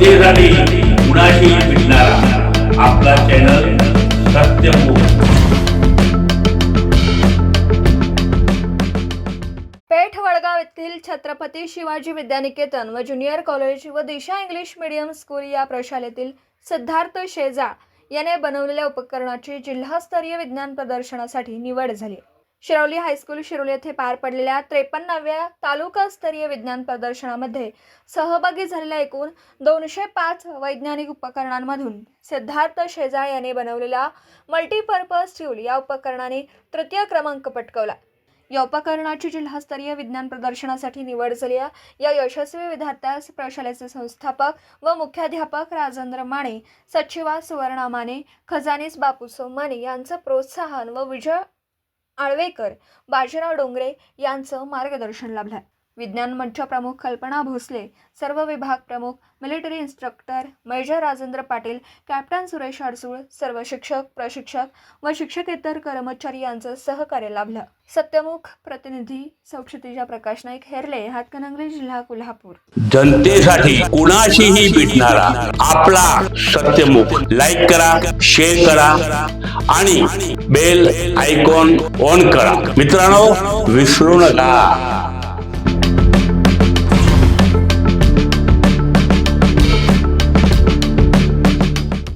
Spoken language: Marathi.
जनतेसाठी कुणाशी भेटणारा आपला चॅनल सत्यमुख पेठ वडगाव येथील छत्रपती शिवाजी विद्यानिकेतन व ज्युनियर कॉलेज व दिशा इंग्लिश मीडियम स्कूल या प्रशालेतील सिद्धार्थ शेजा याने बनवलेल्या उपकरणाची जिल्हास्तरीय विज्ञान प्रदर्शनासाठी निवड झाली. शिरवली हायस्कूल शिरोली येथे पार पडलेल्या त्रेपन्नाव्या तालुकास्तरीय विज्ञान प्रदर्शनामध्ये सहभागी झालेल्या एकूण दोनशे पाच वैज्ञानिक उपकरणांमधून सिद्धार्थ शेजाळ याने बनवलेला मल्टीपर्पज ट्यूल या उपकरणाने तृतीय क्रमांक पटकवला. या उपकरणाची जिल्हास्तरीय विज्ञान प्रदर्शनासाठी निवड झाली आहे. या यशस्वी विद्यार्थ्यास प्रशालेचे संस्थापक व मुख्याध्यापक राजेंद्र माने सचिवा सुवर्णा माने खजानीस बापूसो माने यांचं प्रोत्साहन व विजय आळवेकर बाजीराव डोंगरे यांचं मार्गदर्शन लाभलं. विज्ञान मंच प्रमुख कल्पना भोसले सर्व विभाग प्रमुख military instructor major Rajendra Patil captain Suresh Adsul सर्व शिक्षक प्रशिक्षक व शिक्षकेतर कर्मचारी यांचं सहकार्य लाभलं. सत्यमुख प्रतिनिधी सौक्षितिजा प्रकाश नाईक हेरले हातकणंगले जिल्हा कोल्हापूर. जनतेसाठी कुणाशीही भेटणारा आपला सत्यमुख लाईक करा शेअर करा आणि बेल आयकॉन ऑन करा. मित्रांनो विसरू नका.